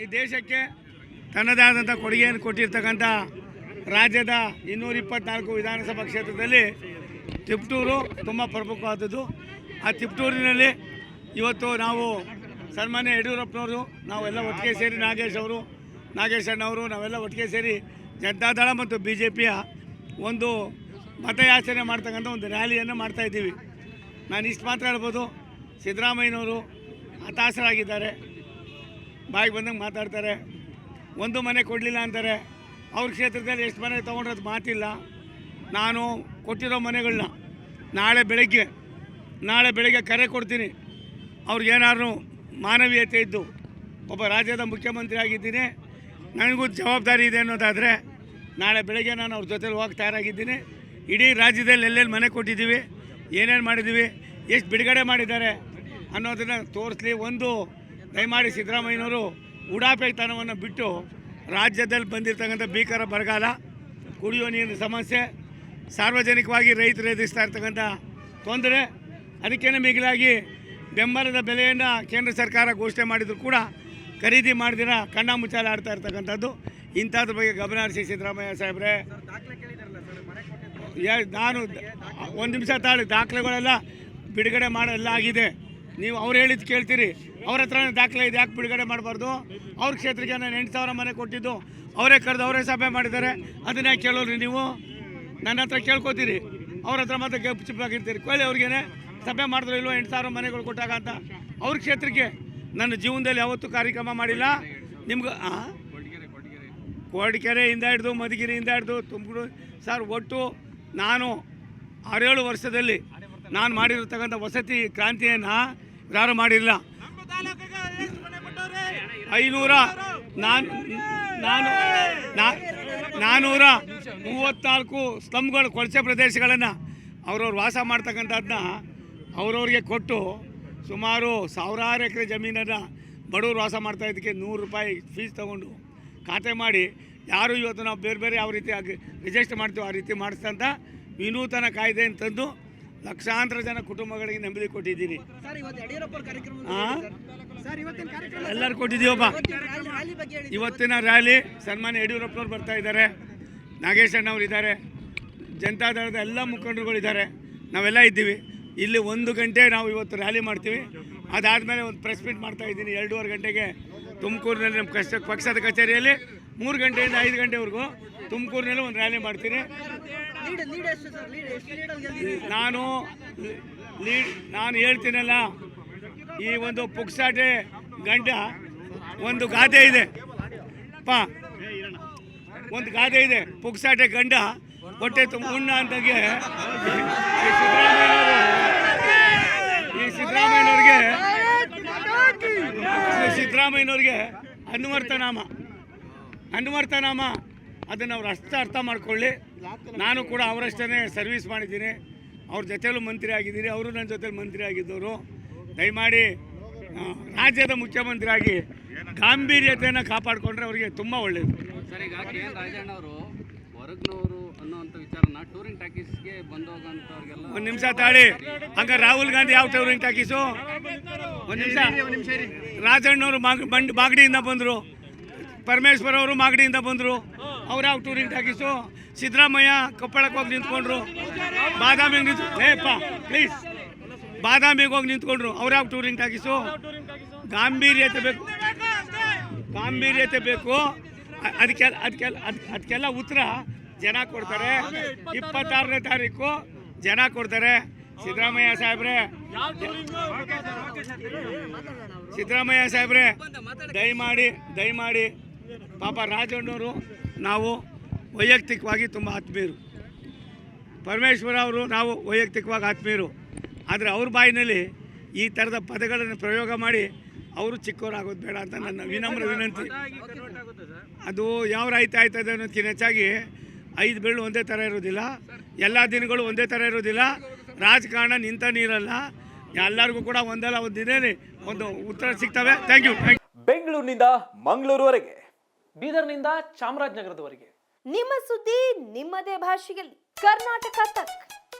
ಈ ದೇಶಕ್ಕೆ ತನ್ನದಾದಂಥ ಕೊಡುಗೆಯನ್ನು ಕೊಟ್ಟಿರ್ತಕ್ಕಂಥ ರಾಜ್ಯದ ಇನ್ನೂರ ಇಪ್ಪತ್ನಾಲ್ಕು ವಿಧಾನಸಭಾ ಕ್ಷೇತ್ರದಲ್ಲಿ ತಿಪ್ಟೂರು ತುಂಬ ಪ್ರಮುಖವಾದದ್ದು. ಆ ತಿಪ್ಟೂರಿನಲ್ಲಿ ಇವತ್ತು ನಾವು ಸನ್ಮಾನ್ಯ ಯಡಿಯೂರಪ್ಪನವರು, ನಾವೆಲ್ಲ ಒಟ್ಟಿಗೆ ಸೇರಿ ನಾಗೇಶ್ ಅವರು, ನಾಗೇಶ್ ಅಣ್ಣವರು, ನಾವೆಲ್ಲ ಒಟ್ಟಿಗೆ ಸೇರಿ ಜನತಾದಳ ಮತ್ತು ಬಿ ಜೆ ಪಿಯ ಒಂದು ಮತಯಾಚನೆ ಮಾಡ್ತಕ್ಕಂಥ ಒಂದು ರ್ಯಾಲಿಯನ್ನು ಮಾಡ್ತಾಯಿದ್ದೀವಿ ನಾನು ಇಷ್ಟು ಮಾತ್ರ ಹೇಳ್ಬೋದು. ಸಿದ್ದರಾಮಯ್ಯನವರು ಹತಾಶರಾಗಿದ್ದಾರೆ. ಬಾಯಿಗೆ ಬಂದಂಗೆ ಮಾತಾಡ್ತಾರೆ, ಒಂದು ಮನೆ ಕೊಡಲಿಲ್ಲ ಅಂತಾರೆ, ಅವ್ರ ಕ್ಷೇತ್ರದಲ್ಲಿ ಎಷ್ಟು ಮನೆ ತೊಗೊಂಡ್ರದ್ದು ಮಾತಿಲ್ಲ. ನಾನು ಕೊಟ್ಟಿರೋ ಮನೆಗಳನ್ನ ನಾಳೆ ಬೆಳಗ್ಗೆ ನಾಳೆ ಬೆಳಗ್ಗೆ ಕರೆ ಕೊಡ್ತೀನಿ. ಅವ್ರಿಗೇನಾದ್ರು ಮಾನವೀಯತೆ ಇದ್ದು ಒಬ್ಬ ರಾಜ್ಯದ ಮುಖ್ಯಮಂತ್ರಿ ಆಗಿದ್ದೀನಿ, ನನಗೂ ಜವಾಬ್ದಾರಿ ಇದೆ ಅನ್ನೋದಾದರೆ ನಾಳೆ ಬೆಳಗ್ಗೆ ನಾನು ಅವ್ರ ಜೊತೆಲಿ ಹೋಗಿ ತಯಾರಾಗಿದ್ದೀನಿ. ಇಡೀ ರಾಜ್ಯದಲ್ಲಿ ಎಲ್ಲೆಲ್ಲಿ ಮನೆ ಕೊಟ್ಟಿದ್ದೀವಿ, ಏನೇನು ಮಾಡಿದ್ದೀವಿ, ಎಷ್ಟು ಬಿಡುಗಡೆ ಮಾಡಿದ್ದಾರೆ ಅನ್ನೋದನ್ನು ತೋರಿಸ್ಲಿ. ಒಂದು ದಯಮಾಡಿ ಸಿದ್ದರಾಮಯ್ಯನವರು ಉಡಾಪೆತನವನ್ನು ಬಿಟ್ಟು ರಾಜ್ಯದಲ್ಲಿ ಬಂದಿರತಕ್ಕಂಥ ಭೀಕರ ಬರಗಾಲ ಕುಡಿಯುವ ನೀರಿನ ಸಮಸ್ಯೆ, ಸಾರ್ವಜನಿಕವಾಗಿ ರೈತರು ಎದುರಿಸ್ತಾ ಇರ್ತಕ್ಕಂಥ ತೊಂದರೆ, ಅದಕ್ಕೇನೆ ಮಿಗಿಲಾಗಿ ಬೆಂಬಲದ ಬೆಲೆಯನ್ನು ಕೇಂದ್ರ ಸರ್ಕಾರ ಘೋಷಣೆ ಮಾಡಿದರೂ ಕೂಡ ಖರೀದಿ ಮಾಡಿದಿರ ಕಣ್ಣ ಮುಚ್ಚಾಲೆ ಆಡ್ತಾ ಇರ್ತಕ್ಕಂಥದ್ದು. ಇಂಥದ್ರ ಬಗ್ಗೆ ಗಮನ ಹರಿಸಿ ಸಿದ್ದರಾಮಯ್ಯ ಸಾಹೇಬ್ರೆ. ನಾನು ಒಂದು ನಿಮಿಷ ತಾಳಿ, ದಾಖಲೆಗಳೆಲ್ಲ ಬಿಡುಗಡೆ ಮಾಡಲ್ಲ ಆಗಿದೆ ನೀವು ಅವ್ರು ಹೇಳಿದ್ದು ಕೇಳ್ತೀರಿ. ಅವ್ರ ಹತ್ರನೇ ದಾಖಲೆ ಇದೆ, ಯಾಕೆ ಬಿಡುಗಡೆ ಮಾಡಬಾರ್ದು? ಅವ್ರ ಕ್ಷೇತ್ರಕ್ಕೆ ನಾನು ಎಂಟು ಸಾವಿರ ಮನೆ ಕೊಟ್ಟಿದ್ದು. ಅವರೇ ಕರೆದು ಅವರೇ ಸಭೆ ಮಾಡಿದ್ದಾರೆ. ಅದನ್ನೇ ಕೇಳೋರಿ ನೀವು? ನನ್ನ ಹತ್ರ ಕೇಳ್ಕೊತೀರಿ. ಅವ್ರ ಹತ್ರ ಮತ್ತೆ ಗಪ್ ಚಿಪ್ಪಾಗಿರ್ತೀರಿ ಕೇಳಿ ಅವ್ರಿಗೇನೆ ಸಭೆ ಮಾಡಿದ್ರು ಇಲ್ವೋ ಎಂಟು ಸಾವಿರ ಮನೆಗಳು ಕೊಟ್ಟಾಗ ಅಂತ. ಅವ್ರ ಕ್ಷೇತ್ರಕ್ಕೆ ನನ್ನ ಜೀವನದಲ್ಲಿ ಯಾವತ್ತೂ ಕಾರ್ಯಕ್ರಮ ಮಾಡಿಲ್ಲ. ನಿಮ್ಗೆ ಕೋಡಿಕೆರೆಯಿಂದ ಹಿಡಿದು, ಮಧುಗಿರಿಯಿಂದ ಹಿಡ್ದು, ತುಮಕೂರು ಸರ್ ಒಟ್ಟು ನಾನು ಆರೇಳು ವರ್ಷದಲ್ಲಿ ನಾನು ಮಾಡಿರ್ತಕ್ಕಂಥ ವಸತಿ ಕ್ರಾಂತಿಯನ್ನು ಯಾರು ಮಾಡಿಲ್ಲ. ಐನೂರ ನಾನು ನಾನು ನಾನ್ನೂರ ಮೂವತ್ತ್ನಾಲ್ಕು ಸ್ಲಮ್ಗಳು ಕೊಳಚೆ ಪ್ರದೇಶಗಳನ್ನು ಅವ್ರವ್ರು ವಾಸ ಮಾಡ್ತಕ್ಕಂಥದ್ದನ್ನ ಅವ್ರವ್ರಿಗೆ ಕೊಟ್ಟು ಸುಮಾರು ಸಾವಿರಾರು ಎಕರೆ ಜಮೀನನ್ನು ಬಡವರು ವಾಸ ಮಾಡ್ತಾ ಇದಕ್ಕೆ ನೂರು ರೂಪಾಯಿ ಫೀಸ್ ತಗೊಂಡು ಖಾತೆ ಮಾಡಿ ಯಾರು ಇವತ್ತು ನಾವು ಬೇರೆ ಬೇರೆ ಯಾವ ರೀತಿ ಆಗಿ ರಿಜಿಸ್ಟರ್ ಮಾಡ್ತೀವೋ ಆ ರೀತಿ ಮಾಡಿಸ್ತಂತ ವಿನೂತನ ಕಾಯ್ದೆಯನ್ನು ತಂದು ಲಕ್ಷಾಂತರ ಜನ ಕುಟುಂಬಗಳಿಗೆ ನೆಮ್ಮದಿ ಕೊಟ್ಟಿದ್ದೀನಿ. ಎಲ್ಲರೂ ಕೊಟ್ಟಿದ್ದೀವಪ್ಪ. ಇವತ್ತಿನ ರ್ಯಾಲಿ ಸನ್ಮಾನ್ಯ ಯಡಿಯೂರಪ್ಪನವ್ರು ಬರ್ತಾ ಇದ್ದಾರೆ. ನಾಗೇಶ್ ಅಣ್ಣವ್ರು ಇದ್ದಾರೆ. ಜನತಾದಳದ ಎಲ್ಲ ಮುಖಂಡರುಗಳಿದ್ದಾರೆ ನಾವೆಲ್ಲ ಇದ್ದೀವಿ. ಇಲ್ಲಿ ಒಂದು ಗಂಟೆ ನಾವು ಇವತ್ತು ರ್ಯಾಲಿ ಮಾಡ್ತೀವಿ. ಅದಾದಮೇಲೆ ಒಂದು ಪ್ರೆಸ್ ಮೀಟ್ ಮಾಡ್ತಾ ಇದ್ದೀನಿ. ಎರಡೂವರೆ ಗಂಟೆಗೆ ತುಮಕೂರಿನಲ್ಲಿ ನಮ್ಮ ಕಷ್ಟ ಪಕ್ಷದ ಕಚೇರಿಯಲ್ಲಿ. ಮೂರು ಗಂಟೆಯಿಂದ ಐದು ಗಂಟೆವರೆಗೂ ತುಮಕೂರಿನಲ್ಲಿ ಒಂದು ರ್ಯಾಲಿ ಮಾಡ್ತೀನಿ? ನಾನು ಲೀಡ್, ನಾನು ಹೇಳ್ತೀನಲ್ಲ, ಈ ಒಂದು ಪುಕ್ಸಾಟೆ ಗಂಡ ಒಂದು ಗಾದೆ ಇದೆ. ಪಾ, ಒಂದು ಗಾದೆ ಇದೆ, ಪುಕ್ಸಾಟೆ ಗಂಡ ಹೊಟ್ಟೆ ತುಂಬ ಉಣ್ಣ ಅಂತಾಗೆ ಈ ಸಿದ್ದರಾಮಯ್ಯನವರು, ಈ ಸಿದ್ದರಾಮಯ್ಯನವ್ರಿಗೆ ಸಿದ್ದರಾಮಯ್ಯನವ್ರಿಗೆ ಅನ್ವರ್ತನಾಮ ಅನ್ವರ್ತನಾಮ ಅದನ್ನು ಅವ್ರು ಅಷ್ಟ ಅರ್ಥ ಮಾಡ್ಕೊಳ್ಳಿ. ನಾನು ಕೂಡ ಅವರಷ್ಟೇ ಸರ್ವಿಸ್ ಮಾಡಿದ್ದೀನಿ. ಅವ್ರ ಜೊತೆಲೂ ಮಂತ್ರಿ ಆಗಿದ್ದೀರಿ ಅವರು ನನ್ನ ಜೊತೆಲಿ ಮಂತ್ರಿ ಆಗಿದ್ದವರು. ದಯಮಾಡಿ ರಾಜ್ಯದ ಮುಖ್ಯಮಂತ್ರಿ ಆಗಿ ಗಾಂಭೀರ್ಯತೆಯನ್ನು ಕಾಪಾಡಿಕೊಂಡ್ರೆ ಅವರಿಗೆ ತುಂಬ ಒಳ್ಳೆಯದು ಸರ್ ಈಗ ಕೆ ಎನ್ ರಾಜಣ್ಣ ಅವರು ಹೊರಗ್ನವರು ಅನ್ನೋಂಥ ವಿಚಾರನ ಟೂರಿಂಗ್ ಟಾಕೀಸ್ಗೆ ಬಂದೋಗಂಥವ್ರಿಗೆಲ್ಲ ಒಂದು ನಿಮಿಷ ತಾಳಿ. ಹಂಗ ರಾಹುಲ್ ಗಾಂಧಿ ಯಾವ ಟೂರಿಂಗ್ ಟಾಕೀಸು ಒಂದು ನಿಮಿಷ. ರಾಜಣ್ಣವರು ಬಂಡ್ ಬಾಗಡಿಯಿಂದ ಬಂದರು. ಪರಮೇಶ್ವರ್ ಅವರು ಮಾಗಡಿಯಿಂದ ಬಂದರು. ಅವ್ರು ಯಾವ ಟೂರಿಂಗ್ ಟಾಕೀಸು ಸಿದ್ದರಾಮಯ್ಯ ಕೊಪ್ಪಳಕ್ಕೆ ಹೋಗಿ ನಿಂತ್ಕೊಂಡ್ರು. ಬಾದಾಮಿಗೆ ನಿಂತು ಏಪ್ಪ ಪ್ಲೀಸ್ ಬಾದಾಮಿಗೆ ಹೋಗಿ ನಿಂತ್ಕೊಂಡ್ರು. ಅವ್ರ ಯಾವ ಟೂರಿಂಗ್ ಟಾಕಿಸು? ಗಾಂಭೀರ್ಯತೆ ಬೇಕು. ಗಾಂಭೀರ್ಯತೆ ಬೇಕು. ಅದಕ್ಕೆ ಅದಕ್ಕೆಲ್ಲ ಅದಕ್ಕೆಲ್ಲ ಅದ್- ಅದಕ್ಕೆಲ್ಲ ಉತ್ತರ ಜನ ಕೊಡ್ತಾರೆ. ಇಪ್ಪತ್ತಾರನೇ ತಾರೀಕು ಜನ ಕೊಡ್ತಾರೆ. ಸಿದ್ದರಾಮಯ್ಯ ಸಾಹೇಬ್ರೆ. ಸಿದ್ದರಾಮಯ್ಯ ಸಾಹೇಬ್ರೆ, ದಯಮಾಡಿ ದಯಮಾಡಿ ಪಾಪ ರಾಜಣ್ಣವರು ನಾವು ವೈಯಕ್ತಿಕವಾಗಿ ತುಂಬ ಆತ್ಮೀಯರು ಪರಮೇಶ್ವರ ಅವರು ನಾವು ವೈಯಕ್ತಿಕವಾಗಿ ಆತ್ಮೀಯರು. ಆದರೆ ಅವ್ರ ಬಾಯಿನಲ್ಲಿ ಈ ಥರದ ಪದಗಳನ್ನು ಪ್ರಯೋಗ ಮಾಡಿ ಅವರು ಚಿಕ್ಕವರಾಗೋದು ಬೇಡ ಅಂತ ನನ್ನ ವಿನಮ್ರ ವಿನಂತಿ. ಅದು ಯಾವ ರೈತ ಆಯ್ತದೆ ಅನ್ನೋದಕ್ಕಿಂತ ಹೆಚ್ಚಾಗಿ ಐದು ಬೆಳ್ಳು ಒಂದೇ ಥರ ಇರೋದಿಲ್ಲ. ಎಲ್ಲ ದಿನಗಳು ಒಂದೇ ಥರ ಇರೋದಿಲ್ಲ. ರಾಜಕಾರಣ ನಿಂತ ನೀರಲ್ಲ. ಎಲ್ಲರಿಗೂ ಕೂಡ ಒಂದಲ್ಲ ಒಂದು ದಿನ ಒಂದು ಉತ್ತರ ಸಿಗ್ತವೆ. ಥ್ಯಾಂಕ್ ಯು ಬೆಂಗಳೂರಿನಿಂದ ಮಂಗಳೂರುವರೆಗೆ. ಬೀದರ್ನಿಂದ ಚಾಮರಾಜನಗರದವರೆಗೆ. ನಿಮ್ಮ ಸುದ್ದಿ ನಿಮ್ಮದೇ ಭಾಷೆಯಲ್ಲಿ. कर्नाटका तक।